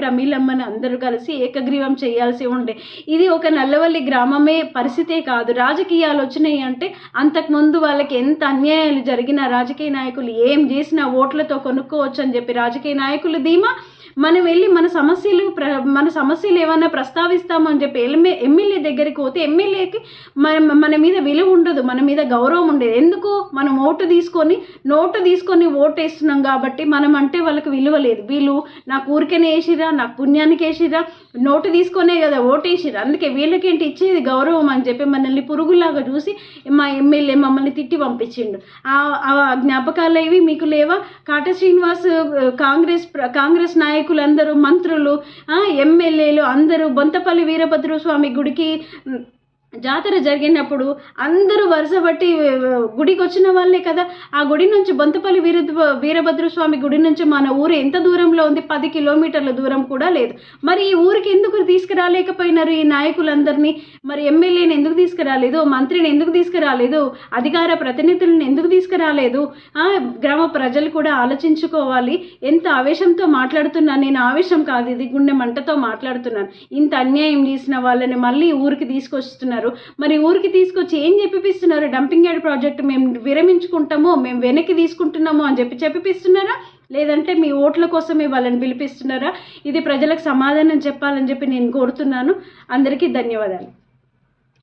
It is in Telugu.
ప్రమీలమ్మని అందరూ కలిసి ఏకగ్రీవం చేయాల్సి ఉండే. ఇది ఒక నల్లవల్లి గ్రామమే పరిస్థితే కాదు. రాజకీయాలు వచ్చినాయి అంటే అంతకుముందు వాళ్ళకి ఎంత అన్యాయాలు జరిగినా రాజకీయ నాయకులు ఏం చేసినా ఓట్లతో కొనుక్కోవచ్చు అని చెప్పి రాజకీయ నాయకులు ధీమా మనం వెళ్ళి మన సమస్యలు ప్ర మన సమస్యలు ఏమైనా ప్రస్తావిస్తామని చెప్పి ఎమ్మె ఎమ్మెల్యే దగ్గరికి పోతే ఎమ్మెల్యేకి మన మన మీద విలువ ఉండదు మన మీద గౌరవం ఉండేది. ఎందుకు? మనం ఓటు తీసుకొని నోటు తీసుకొని ఓటు వేస్తున్నాం కాబట్టి మనం అంటే వాళ్ళకి విలువ లేదు. వీళ్ళు నాకు ఊరికనే వేసిరా నాకు పుణ్యానికి వేసిరా నోటు తీసుకొనే కదా ఓటు వేసిరా అందుకే వీళ్ళకేంటి ఇచ్చేది గౌరవం అని చెప్పి మనల్ని పురుగులాగా చూసి మా ఎమ్మెల్యే మమ్మల్ని తిట్టి పంపించిండు. ఆ- ఆ జ్ఞాపకాలు ఏవి మీకు లేవా? కాట శ్రీనివాస్ కాంగ్రెస్ కాంగ్రెస్ ప్ర- కాంగ్రెస్ నాయకులందరూ మంత్రులు ఎమ్మెల్యేలు అందరూ బొంతపల్లి వీరభద్ర స్వామి గుడికి జాతర జరిగినప్పుడు అందరూ వరుసబట్టి గుడికి వచ్చిన వాళ్ళే కదా. ఆ గుడి నుంచి బొంతపల్లి వీర వీరభద్రస్వామి గుడి నుంచి మన ఊరు ఎంత దూరంలో ఉంది? పది కిలోమీటర్ల దూరం కూడా లేదు. మరి ఈ ఊరికి ఎందుకు తీసుకురాలేకపోయినారు ఈ నాయకులందరినీ? మరి ఎమ్మెల్యేని ఎందుకు తీసుకురాలేదు? మంత్రిని ఎందుకు తీసుకురాలేదు? అధికార ప్రతినిధులను ఎందుకు తీసుకురాలేదు? గ్రామ ప్రజలు కూడా ఆలోచించుకోవాలి. ఎంత ఆవేశంతో మాట్లాడుతున్నాను నేను ఆవేశం కాదు ఇది గుండె మంటతో మాట్లాడుతున్నాను. ఇంత అన్యాయం చేసిన వాళ్ళని మళ్ళీ ఊరికి తీసుకొస్తున్నారు. మరి ఊరికి తీసుకొచ్చి ఏం చెప్పిపిస్తున్నారు? డంపింగ్ యార్డ్ ప్రాజెక్ట్ మేము విరమించుకుంటామో మేము వెనక్కి తీసుకుంటున్నామో అని చెప్పి చెప్పిపిస్తున్నారా? లేదంటే మీ ఓట్ల కోసమే వాళ్ళని పిలిపిస్తున్నారా? ఇది ప్రజలకు సమాధానం చెప్పాలని చెప్పి నేను కోరుతున్నాను. అందరికీ ధన్యవాదాలు.